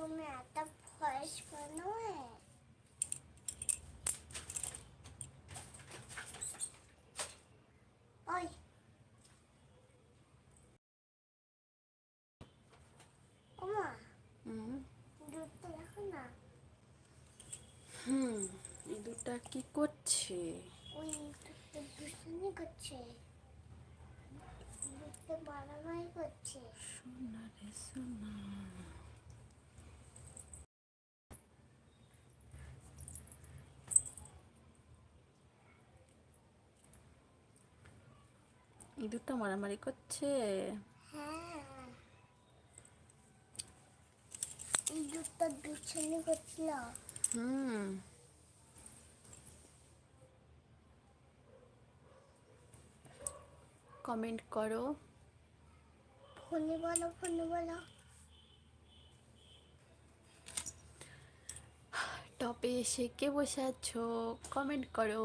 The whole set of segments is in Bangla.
তুমি এত ভয়েস বানাবে ওই। ওমা। দুধটা দেখো না? হুম ইঁদুরটা কি করছে? ওই দুধটা দুষ্টামি করছে। দুধটা মারামারি করছে। সোনা রে সোনা ইঁদুরটা মারামারি করছে। হ্যাঁ। এই দুধটা দুষ্টামি করছিল। হুম। কমেন্ট করো। ফোনে বলো ফোনে বলো। টপে এসে কে বসে আছো? কমেন্ট করো।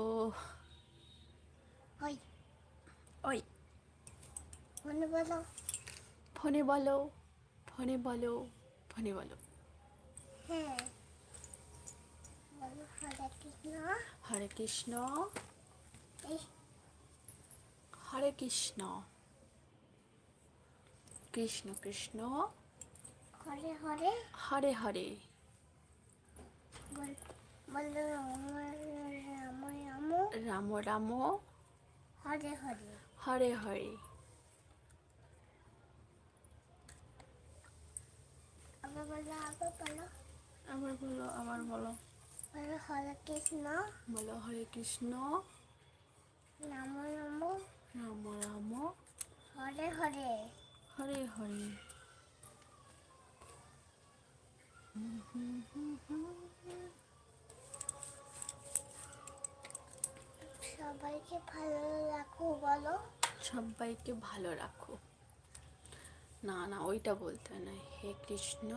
ওই ফোনে বলো। ফোনে বলো ফোনে বলো ফোনে বলো। হ্যাঁ। হরে কৃষ্ণ। হরে কৃষ্ণ। হরে কৃষ্ণ। কৃষ্ণ কৃষ্ণ। হরে হরে। হরে হরে। রাম রাম। হরে হরে। হরে হরে। আবার বলো আবার বলো। বলো হরে কৃষ্ণ। বলো হরে কৃষ্ণ রাম রাম। রাম রাম হরে হরে হরে হরে। সবাইকে ভালো রাখো বলো। সবাইকে ভালো রাখো। না না ওইটা বলতে না। হে কৃষ্ণ।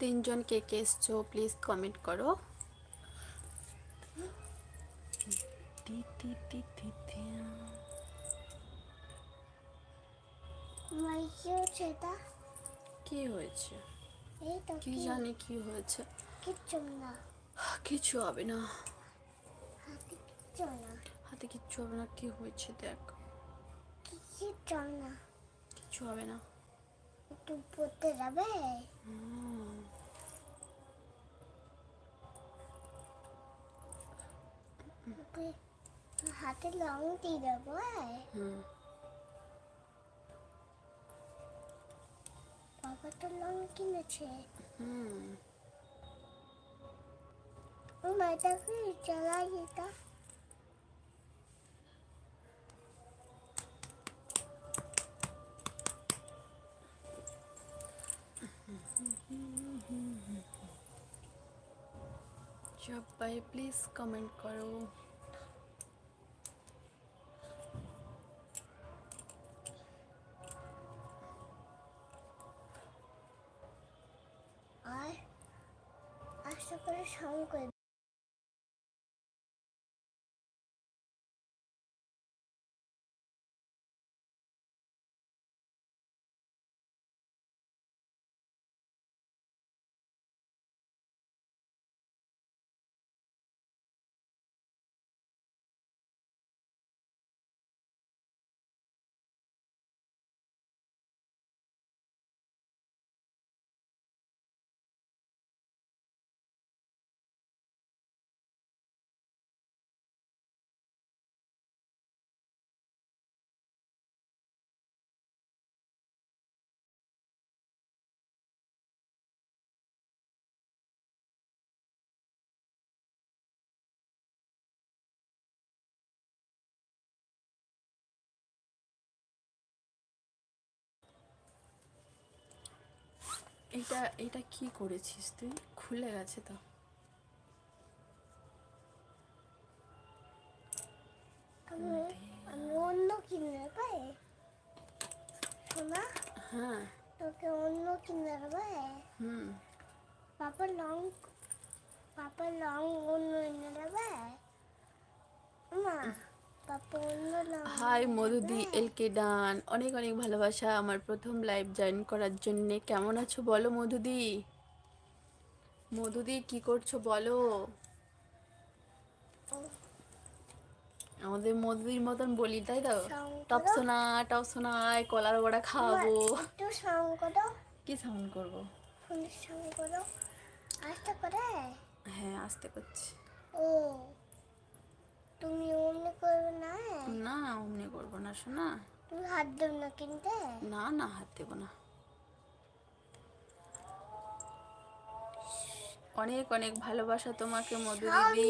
তিনজন কে কে এসছো প্লিজ কমেন্ট করো। টি টি টি টি টি। কি হয়েছে? কি জানি কি হয়েছে। কিচ্ছু না। কিছু হবে না। হাতে কিচ্ছু না। হাতে কিচ্ছু হবে না কি হয়েছে দেখ। কিচ্ছু না। কিছু হবে না। একটু পড়তে যাবে? হাতে রং দিয়ে দেবো হ্যাঁ? হুম। বাবা তো রং কিনেছে হুম ও মাটাকে চালাই এটা সবাই প্লিজ কমেন্ট করো আর আশা করে সঙ্গ করে এটা এটা কি করেছিস তুই? খুলে গেছে তো। আমি অন্য কিনে পাই। শোনা? হ্যাঁ। তোকে অন্য কিনে দেবে হুম। বাবা রং পাপা রং অন্য এনে দেবে মা পাপা হাই মধুদি এলকে ডান। অনেক অনেক ভালোবাসা আমার প্রথম লাইভ জয়েন করার জন্য। কেমন আছো বলো মধুদি মধুদি কি করছ বলো? আমাদের মধুদির মতন বলি তাই তো? টপ। সোনা টপ সোনায় কলার বড়া করো। কি সাউন্ড করব? সাউন্ড করো। আস্তে করে। হ্যাঁ আসতে করছি। ও। তুমি অমনি করবে না না অমনি করব না শোনা তুমি হাত দেব না কিনতে? না না হাত দেবো না। অনেক অনেক ভালোবাসা তোমাকে মধু দিদি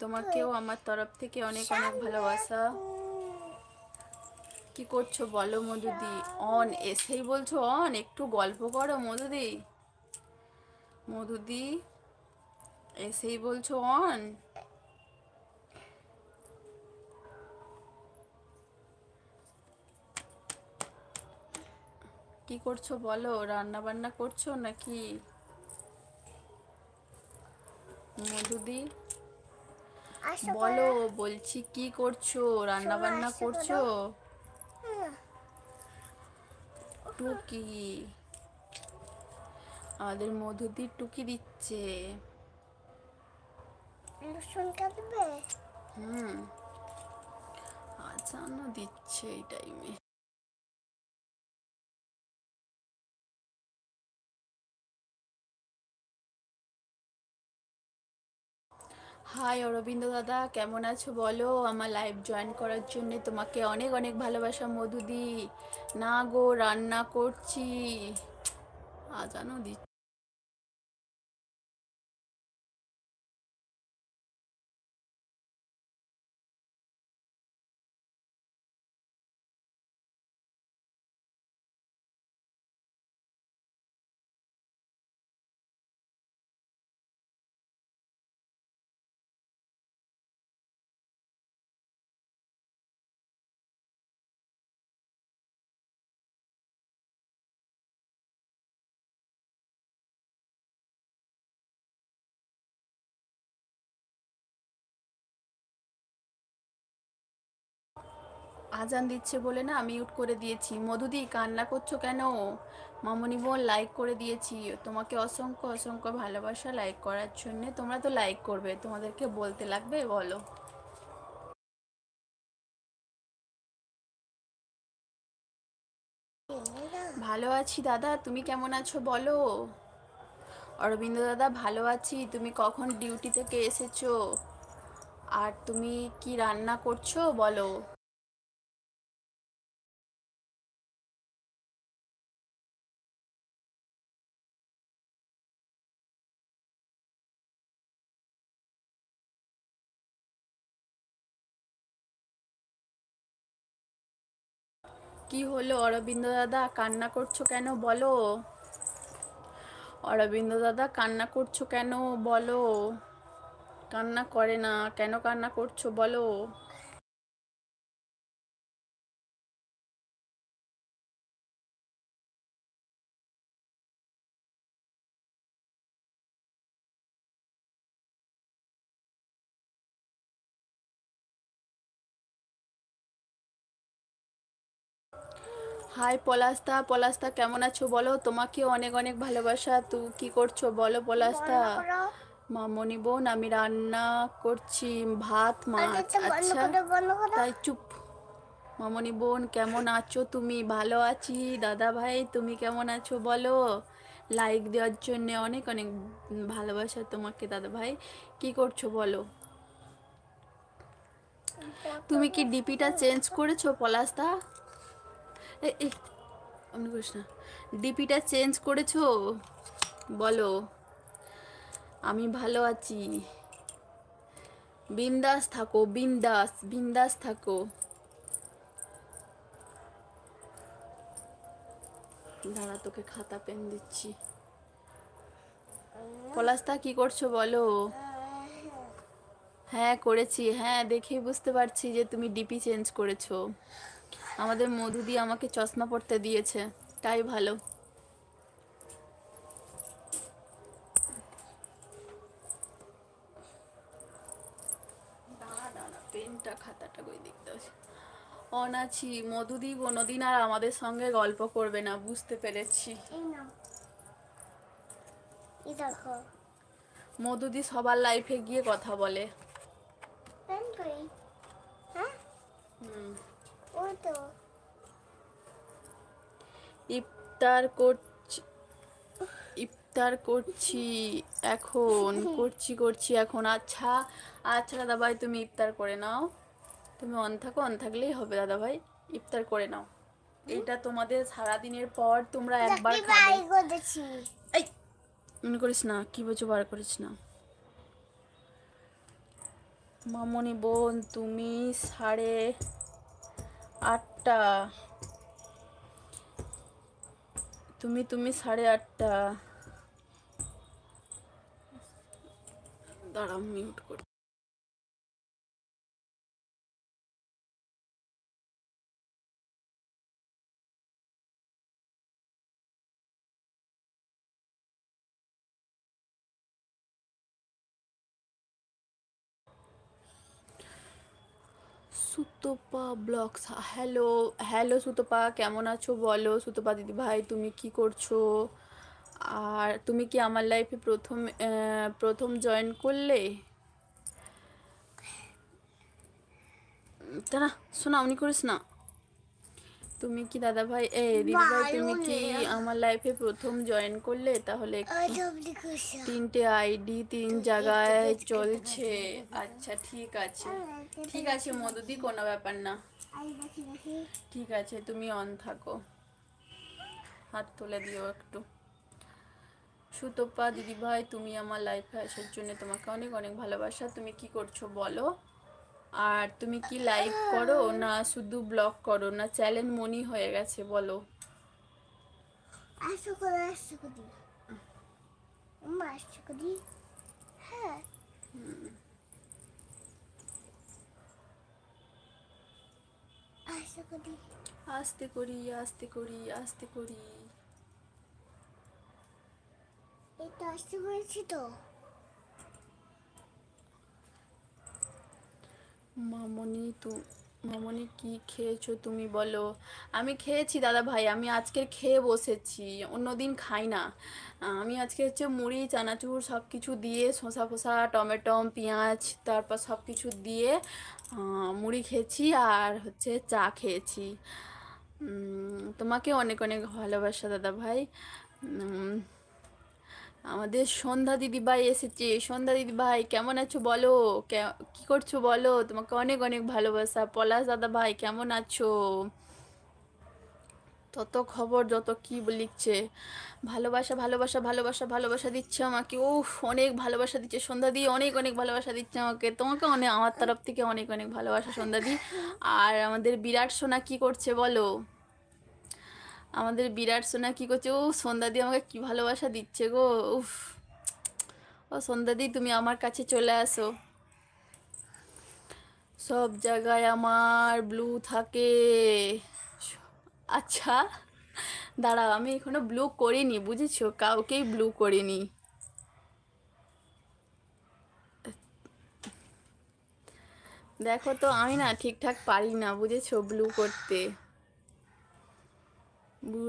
তোমাকেও আমার তরফ থেকে অনেক অনেক ভালোবাসা। কি করছ বলো মধুদি? অন এসেই বলছো অন একটু গল্প করো মধুদি। মধুদি এসেই বলছো অন। কি করছ বলো? রান্না বান্না করছ নাকি? মধুদি? বলো বলছি কি করছ? রান্না বান্না করছ? টুকি। আমাদের মধুদি টুকি দিচ্ছে। রসুন কাটবে? হুম। দিচ্ছে এই টাইমে হাই অরবিন্দ দাদা, কেমন আছো বলো? আমার লাইভ জয়েন করার জন্য তোমাকে অনেক অনেক ভালোবাসা মধুদি। না গো, রান্না করছি। আজানো দিচ্ছে। আজান দিচ্ছে বলে না মিউট করে দিয়েছি। মধুদি কান্না করছ কেন? মামনি বোন লাইক করে দিয়েছি। তোমাকে অসংখ্য অসংখ্য ভালোবাসা লাইক করার জন্য। তোমরা তো লাইক করবে, তোমাদেরকে বলতে লাগবে, বলো। ভালো আছি দাদা, তুমি কেমন আছো বলো? অরবিন্দ দাদা, ভালো আছি। তুমি কখন ডিউটি থেকে এসেছ? আর তুমি কি রান্না করছ বলো? কি হলো অরবিন্দ দাদা? কান্না করছ কেন বলো? অরবিন্দ দাদা, কান্না করছ কেন বলো? কান্না করে না। কেন কান্না করছ বলো? হাই পলাস্তা পলাস্তা কেমন আছো বলো? তোমাকে অনেক অনেক ভালোবাসা। তু কি করছ বলো পলাস্তা মামনি বোন আমি রান্না করছি ভাত মাছ। আচ্ছা বন্ধ আচ্ছা করো তাই চুপ। মামনি বোন কেমন আছো? তুমি ভালো আছি? দাদা ভাই তুমি কেমন আছো বলো? লাইক দেওয়ার জন্য অনেক অনেক ভালোবাসা তোমাকে দাদা ভাই। কি করছ বলো? তুমি কি ডিপিটা চেঞ্জ করেছ এ অমনি করিস না। ডিপিটা চেঞ্জ করেছ? বলো। আমি ভালো আছি। বিন্দাস থাকো, বিন্দাস বিন্দাস থাকো। দাঁড়া, তোকে খাতা, পেন দিচ্ছি। পলাস্তা কি করছ বলো? হ্যাঁ করেছি। হ্যাঁ দেখেই বুঝতে পারছি যে তুমি ডিপি চেঞ্জ করেছ। আমাদের মধু দিয়ে আমাকে চশমা পড়তে দিয়েছে তাই ভালো। পেনটা খাতাটা অনাছি মধুদি কোনোদিন আর আমাদের সঙ্গে গল্প করবে না বুঝতে পেরেছি। মধুদি সবার লাইফে গিয়ে কথা বলে। হুম। ইফতার করছি ইফতার করছি এখন করছি করছি এখন। আচ্ছা আচ্ছা দাদা ভাই তুমি ইফতার করে নাও। তুমি অন থাকো অন থাকলেই হবে দাদা ভাই ইফতার করে নাও। এটা তোমাদের সারাদিনের পর তোমরা একবার চাকরি খাবে। এই মনে করিস না কি বলছো বার করিস না। মামনি বোন তুমি সাড়ে আটটা। তুমি তুমি সাড়ে আটটা। দাঁড়াও মিউট করি Sutapa blogs, hello hello Sutapa, কেমন আছো বলো? সুতপা দিদি ভাই, তুমি কি করছ? আর তুমি কি আমার লাইফে প্রথম প্রথম জয়েন করলে? তারা শোনা, উনি করিস না। তুমি কি দাদা ভাই এ দিদি ভাই তুমি কি আমার লাইফে প্রথম জয়েন করলে? তাহলে তিনটে আইডি তিন জায়গায় চলছে। আচ্ছা ঠিক আছে। ঠিক আছে মধুদি কোনো ব্যাপার না। ঠিক আছে তুমি অন থাকো। হাত তুলে দিও একটু। সুতপা দিদি ভাই তুমি আমার লাইফে আসার জন্য তোমাকে অনেক অনেক ভালোবাসা। তুমি কি করছ বলো? আর তুমি কি লাইভ করো না শুধু ব্লগ করো? না চ্যালেঞ্জ মনি হয়ে গেছে বলো। আসো করে আসো করি মা আসো করি হ্যাঁ। আসো করি আস্তে করি আস্তে করি আস্তে করি। এটা আসতে করেছি তো। মামনি তু, মামনি কি খেয়েছো তুমি বলো। আমি খেয়েছি দাদা ভাই, আমি আজকে খেয়ে বসেছি অন্যদিন খাই না। আমি আজকে হচ্ছে মুড়ি, চানাচুর সব কিছু দিয়ে শসা ফসা, টমেটো, পেঁয়াজ, তারপর সব কিছু দিয়ে মুড়ি খেয়েছি আর হচ্ছে চা খেয়েছি। তোমাকে অনেক অনেক ভালোবাসা দাদা ভাই। আমাদের সন্ধ্যা দিদি ভাই এসেছে। সন্ধ্যা দিদি ভাই, কেমন আছো বলো? কে- কি করছ বলো? তোমাকে অনেক অনেক ভালোবাসা। পলাশ দাদা ভাই, কেমন আছো? তত খবর, যত কি লিখছে। ভালোবাসা ভালোবাসা ভালোবাসা ভালোবাসা দিচ্ছে আমাকে। ও অনেক ভালোবাসা দিচ্ছে সন্ধ্যা দিয়ে অনেক অনেক ভালোবাসা দিচ্ছে আমাকে। তোমাকে অনেক আমার তরফ থেকে অনেক অনেক ভালোবাসা সন্ধ্যা দি। আর আমাদের বিরাট সোনা কি করছে বলো? আমাদের বিরাট সোনা কি করছে? ও সন্ধ্যা সন্ধ্যাদি আমাকে কি ভালোবাসা দিচ্ছে গো, উফ। ও সন্ধ্যাদি তুমি আমার কাছে চলে আসো। সব জায়গায় আমার ব্লু থাকে। আচ্ছা দাঁড়াও, আমি এখনও ব্লু করিনি, বুঝেছ? কাউকেই ব্লু করিনি। দেখো তো, আমি না ঠিকঠাক পারি না, বুঝেছ? ব্লু করতে।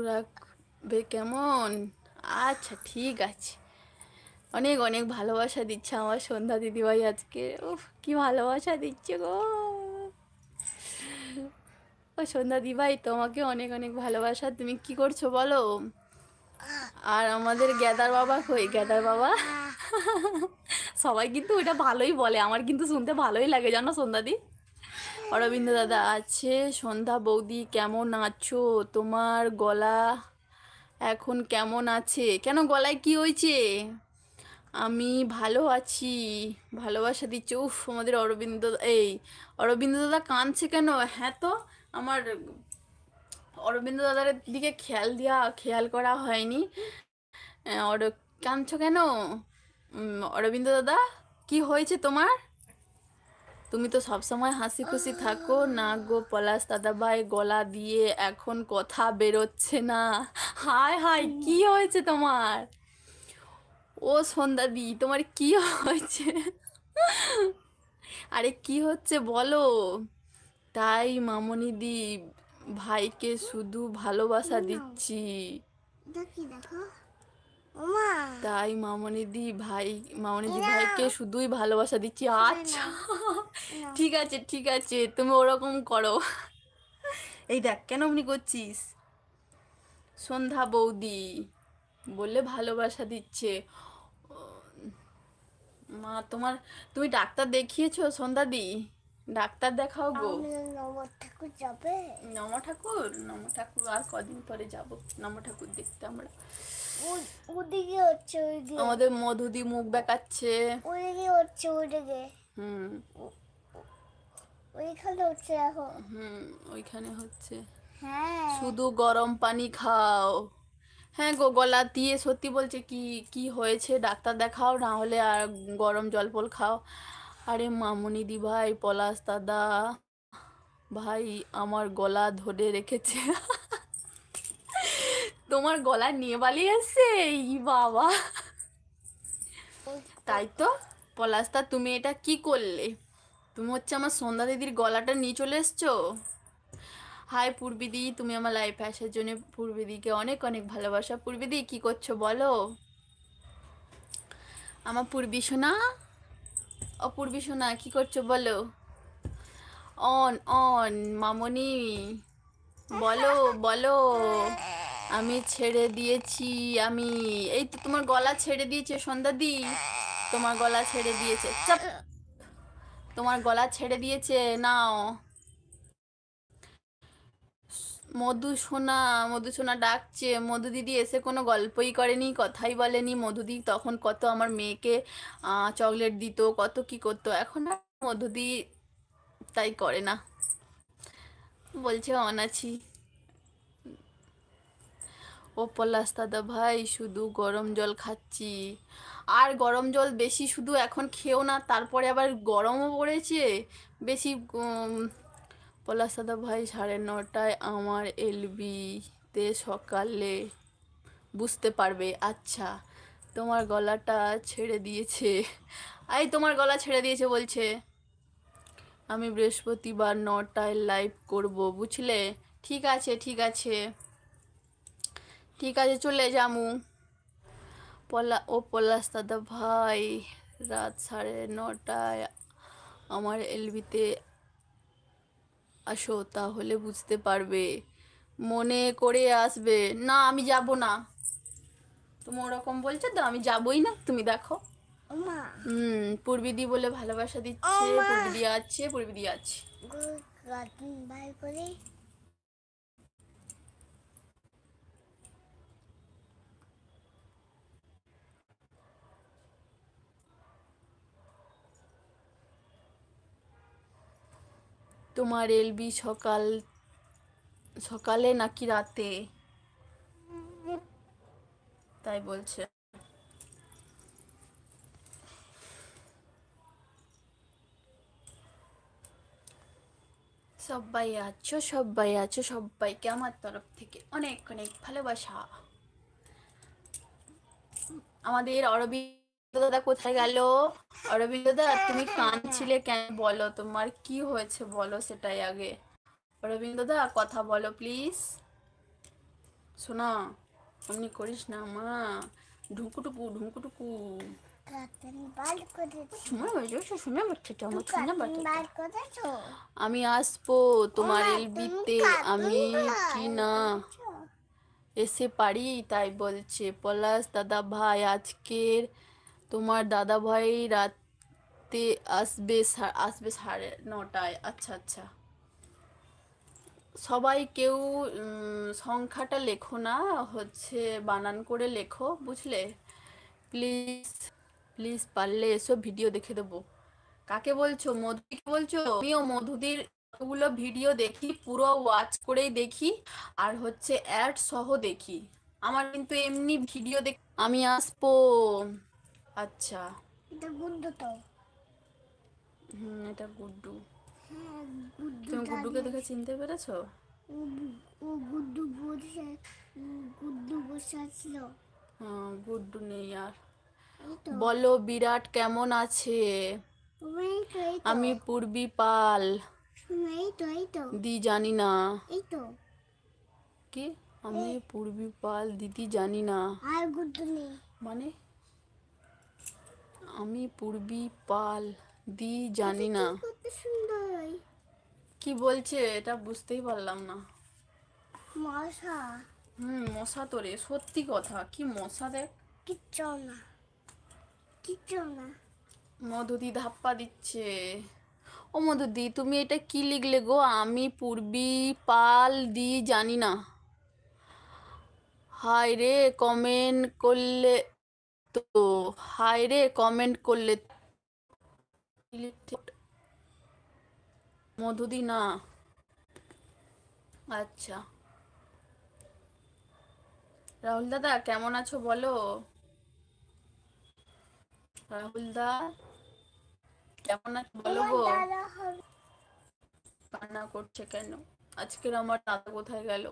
রাখবে কেমন? আচ্ছা ঠিক আছে। অনেক অনেক ভালোবাসা দিচ্ছে আমার সন্ধ্যা দিদিভাই আজকে। উফ, কি ভালোবাসা দিচ্ছে গো। ও সন্ধ্যা দিদিভাই, তোমাকে অনেক অনেক ভালোবাসা। তুমি কি করছ বলো? আর আমাদের গ্যাদার বাবা কই? গ্যাদার বাবা? সবাই কিন্তু ওটা ভালোই বলে। আমার কিন্তু শুনতে ভালোই লাগে, জানো সন্ধ্যাদি অরবিন্দ দাদা আছে, সন্ধ্যা বৌদি কেমন আছো? তোমার গলা এখন কেমন আছে? কেন গলায় কি হয়েছে? আমি ভালো আছি, ভালোবাসা দিচ্ছি। উফ, আমাদের অরবিন্দ এই, অরবিন্দ দাদা কাঁদছে কেন? হ্যাঁ তো, আমার অরবিন্দ দাদার দিকে খেয়াল দেওয়া খেয়াল করা হয়নি। অর, কাঁদছো কেন? অরবিন্দ দাদা, কি হয়েছে তোমার? তুমি তো সবসময় হাসি খুশি থাকো। না গো পলাশ দাদাভাই, গলা দিয়ে এখন কথা বেরোচ্ছে না। হায় হায়, কি হয়েছে তোমার? ও সন্ধ্যাদি তোমার কি হয়েছে? আরে কি হচ্ছে বলো? তাই মামনি দি, ভাইকে শুধু ভালোবাসা দিচ্ছি। দেখি। তাই মামনি দি ভাই মামনি দি ভাইকে শুধুই ভালোবাসা দিচ্ছি। আচ্ছা ঠিক আছে ঠিক আছে তুমি ওরকম করো। এই দেখ কেন অমনি করছিস? সন্ধ্যা বৌদি বললে ভালোবাসা দিচ্ছে। মা তোমার তুমি ডাক্তার দেখিয়েছো সন্ধ্যা দি? ডাক্তার দেখাও গো। আমি ঠাকুর যাবে? নম ঠাকুর নম ঠাকুর আর কদিন পরে যাব। নম ঠাকুর দেখতে আমরা। ওদিকে হচ্ছে ওইদিকে। আমাদের মধুদি মুখ বেকাচ্ছে ওইদিকে হচ্ছে ওইদিকে। হুম। ওইখানে হচ্ছে এখন। হুম ওইখানে হচ্ছে। হ্যাঁ। শুধু গরম পানি খাও। হ্যাঁ গো গলা দিয়ে সত্যি বলছে কি কি হয়েছে? ডাক্তার দেখাও না হলে আর গরম জল ফল খাও। আরে মামুনি দি ভাই, পলাশ দাদা। ভাই, আমার গলা ধরে রেখেছে। তোমার গলা নিয়ে পালিয়ে এসছে ই বাবা। তাই তো? পলাশদা তুমি এটা কি করলে? তুমি হচ্ছে আমার সন্ধ্যা দিদির গলাটা নিয়ে চলে এসছো? হাই পূর্বিদি তুমি আমার লাইফে আসার জন্য পূর্বিদিকে অনেক অনেক ভালোবাসা। পূর্বিদি কি করছ বলো? আমার পূর্বী সোনা অপূর্বী সোনা, কি করছ বলো? অন অন, মামনি, বলো বলো। আমি ছেড়ে দিয়েছি, আমি, এই তো তোমার গলা ছেড়ে দিয়েছে সন্ধ্যাদি তোমার গলা ছেড়ে দিয়েছে, চাপ। তোমার গলা ছেড়ে দিয়েছে, নাও। মধু সোনা মধু সোনা ডাকছে, মধু দিদি এসে কোনো গল্পই করেনি, কথাই বলেনি। মধুদি তখন কত আমার মেয়েকে চকলেট দিত, কত কি করতো, এখন আর মধুদি তাই করে না। বলছে, অনাছি। ও পলাশ দাদা, ভাই, শুধু গরম জল খাচ্ছি। আর গরম জল বেশি শুধু এখন খেও না, তারপরে আবার গরমও পড়েছে। বেশি উম, পলাশ দাদা ভাই সাড়ে নটায় আমার এলবিতে সকালে বুঝতে পারবে আচ্ছা তোমার গলাটা ছেড়ে দিয়েছে। আই তোমার গলা ছেড়ে দিয়েছে বলছে। আমি বৃহস্পতিবার নটায় লাইভ করব বুঝলে? ঠিক আছে ঠিক আছে। ঠিক আছে চলে যামু। পলা ও পলাশ দাদা ভাই রাত সাড়ে নটায় আমার এলবিতে আসো তাহলে বুঝতে পারবে। মনে করে আসবে। না আমি যাব না। তুমি ওরকম বলছো তো আমি যাবই না। তুমি দেখো। হুম পূর্বিদি বলে ভালোবাসা দিচ্ছে। পূর্বিদি আছে পূর্বিদি আছে। তোমার এলবি সকাল, সকালে নাকি রাতে? তাই বলছে। সবাই আছো সবাই আছো সবাইকে আমার তরফ থেকে অনেক অনেক ভালোবাসা। আমাদের অরবিন্দ দাদা কোথায় গেল? অরবিন্দ দাদা তুমি কাঁদছিলে কেন বলো? তোমার কি হয়েছে বলো সেটাই আগে। অরবিন্দ দা কথা বলো প্লিজ শোনা অমনি করিস না মা। ঢুকুটুকু ঢুকুটুকু। আমি আসব তোমার এলবিতে আমি কি না? এসে পারি তাই বলছে। পলাশ দাদা ভাই আজকের তোমার দাদা ভাই রাতে আসবে আসবে সাড়ে নটায়। আচ্ছা আচ্ছা। সবাই কেউ সংখ্যাটা লেখো না, হচ্ছে বানান করে লেখো, বুঝলে? প্লিজ প্লিজ পারলে এসো, ভিডিও দেখে দেবো। কাকে বলছো? মধুদিকে বলছো? আমিও মধুদিরগুলো ভিডিও দেখি, পুরো ওয়াচ করেই দেখি, আর হচ্ছে অ্যাড সহ দেখি। আমার কিন্তু এমনি ভিডিও দেখ আমি আসব। আচ্ছা। এটা গুড্ডু তো। হুম এটা গুড্ডু। হ্যাঁ গুড্ডু তুমি গুড্ডুকে দেখে চিনতে পেরেছ? ও গুড্ডু বসে গুড্ডু বসে আছিল। হ্যাঁ গুড্ডু নেই আর। বলো বিরাট কেমন আছে? আমি পূর্বী পাল। দি জানি না। এই তো। কি? আমি পূর্বী পাল দিদি জানি না। আর গুড নেই। মানে? আমি পূর্বী পাল দি জানি না। কি বলছে? এটা বুঝতেই পারলাম না। মশা। হুম মশা তো রে সত্যি কথা। কি মশা দেখ কিচ্ছু না। কিচ্ছু না। মধুদি ধাপ্পা দিচ্ছে। ও মধুদি তুমি এটা কি লিখলে গো? আমি পূর্বী পাল দি জানি না। হায় রে কমেন্ট করলে তো হায় রে কমেন্ট করলে মধুদি না। আচ্ছা। রাহুল দাদা কেমন আছো বলো? রাহুল দা কেমন আছো বলো গো? কান্না করছে কেন? আজকের আমার দাদা কোথায় গেল?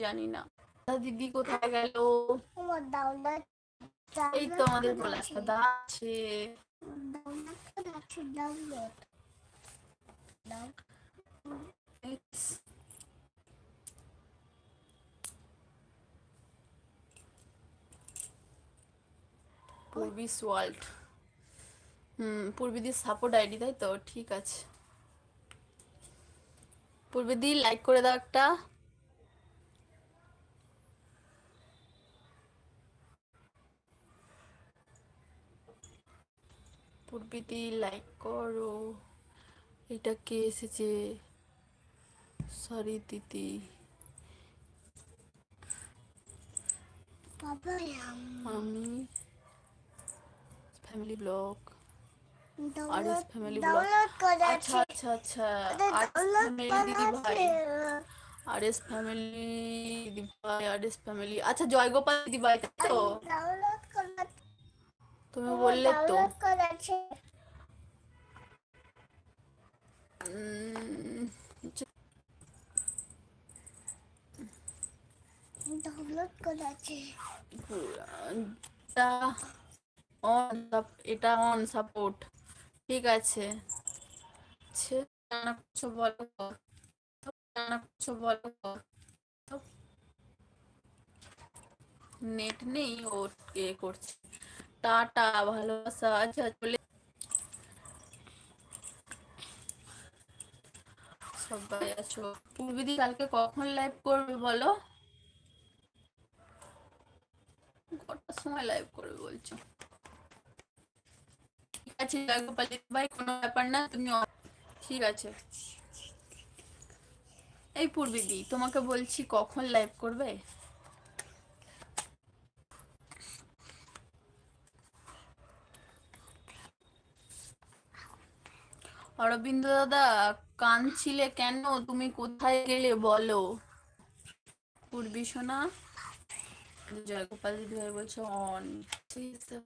জানি না। দাদা কোথায় গেল? এই তো আমাদের পলাশ দাদা আছে। দাওলা আছে পূর্বী ওয়ার্ল্ড হুম পূর্বীদির সাপোর্ট আইডি তাই তো? ঠিক আছে। পূর্বীদি লাইক করে দাও একটা। পূর্বীদি লাইক করো। এটা কে এসেছে? সরি দিদি। আমি family blog RS family blog আচ্ছা আচ্ছা আচ্ছা। ফ্যামিলি দিদি ভাই। আরএস ফ্যামিলি দিদি ভাই আরএস ফ্যামিলি আচ্ছা জয়গোপাল দিদি ভাই তো? তুমি বললে তো। এটা অন সাপোর্ট ঠিক আছে। বলো? নেট নেই ও করছে। টাটা ভালোবাসা আচ্ছা চলে সবাই আছো। কালকে কখন লাইভ করবে বলো? কটার সময় লাইভ করবে বলছো? ঠিক আছে ভাই কোনো ব্যাপার না, তুমি ঠিক আছে। এই পূর্বিদি তোমাকে বলছি কখন লাইভ করবে? অরবিন্দ দাদা, কাঁদছিলে কেন? তুমি কোথায় গেলে বলো? পূর্বী সোনা? জয়গোপাল দিদি ভাই বলছে অন ঠিক আছে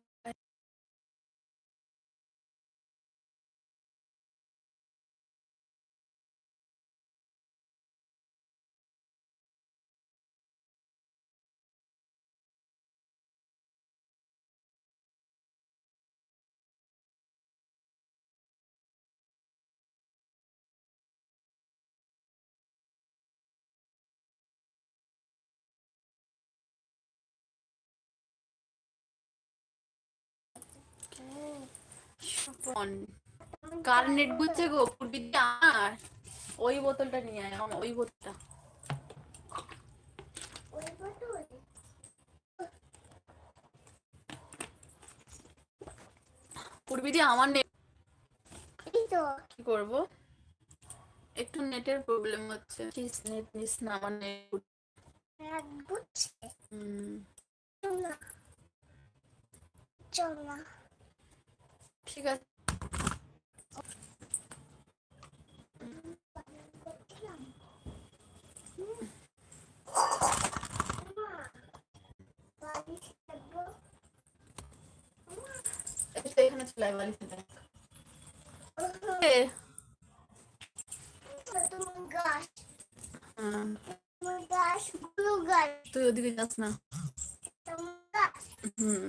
অন কার নেট বুঝছে গো? পূর্বিদি আমার? ওই বোতলটা নিয়ে আয় আমার ওই বোতলটা। পূর্বিদি আমার নেট কি করব? একটু নেটের প্রবলেম হচ্ছে। প্লিজ নেট নিস না আমার নেট ঠিক আছে বাড়ি থাকব এই তো এখানে চলে আয় বাড়িতে দেখ এ, তোমার গাছ হুম, তোমার গাছগুলো গাছ তুই ওদিকে যাস না। হুম।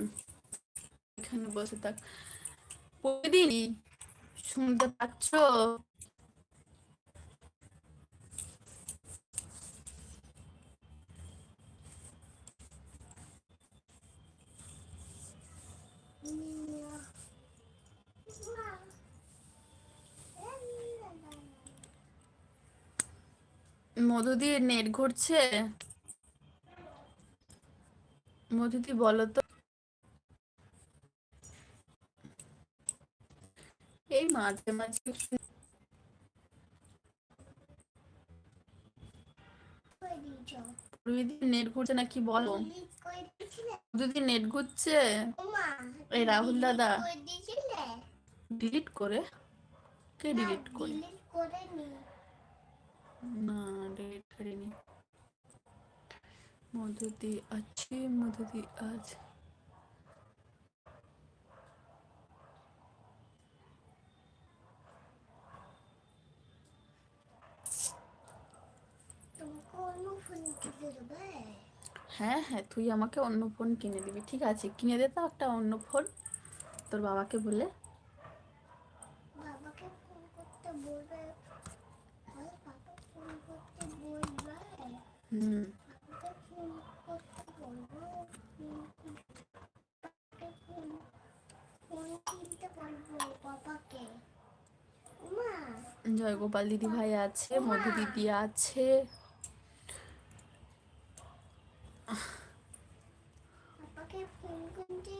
এখানে বসে থাক। প্রতিদিনই শুনতে পাচ্ছ মধুদি নেট ঘুরছে? মধুদি বলো তো। এই মাঝে মাঝে নেট ঘুরছে নাকি বলো? নেট ঘুরছে? এই রাহুল দাদা। ডিলিট করে কে ডিলিট করে? না ডিলিট করিনি মধুদি আছে মধুদি আজ হ্যাঁ হ্যাঁ তুই আমাকে অন্য ফোন কিনে দিবি ঠিক আছে? কিনে দে তো একটা অন্য ফোন তোর বাবাকে বলে বাবাকে ফোন করতে বলবে আর বাবা ফোন করতে বলবে হুম বাবাকে ফোন করতে বলব বাবাকে ফোন ফোন কিনতে বলব বাবাকে মা জয়গোপাল দিদি ভাই আছে, মধু দিদি আছে। বাবাকে ফোন করতে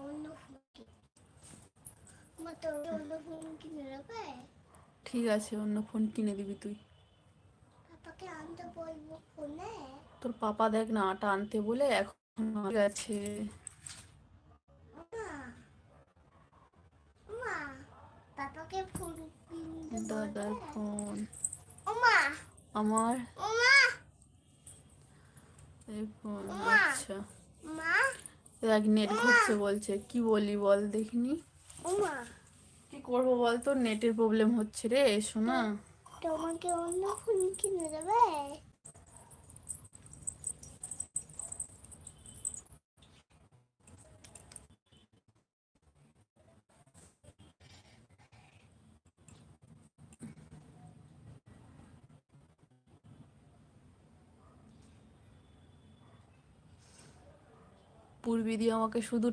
অন্য ফোন মা তোর অন্য ফোন কিনে দেবে ঠিক আছে অন্য ফোন কিনে দিবি তুই। বাবাকে আনতে বলব ফোনে তোর পাপা দেখ না আটা আনতে বলে এখন মা পাপাকে ফোন দাদার ফোন ওমা আমার? ওমা এই ফোন আচ্ছা। মা দেখ নেট ঘুরছে বলছে কি বলি বল দেখিনি। ওমা করব বল তোর নেটের প্রবলেম হচ্ছে রে শোনা তোমাকে অন্য ফোন কিনে দেবে? পূর্বী দিয়ে আমাকে শুধু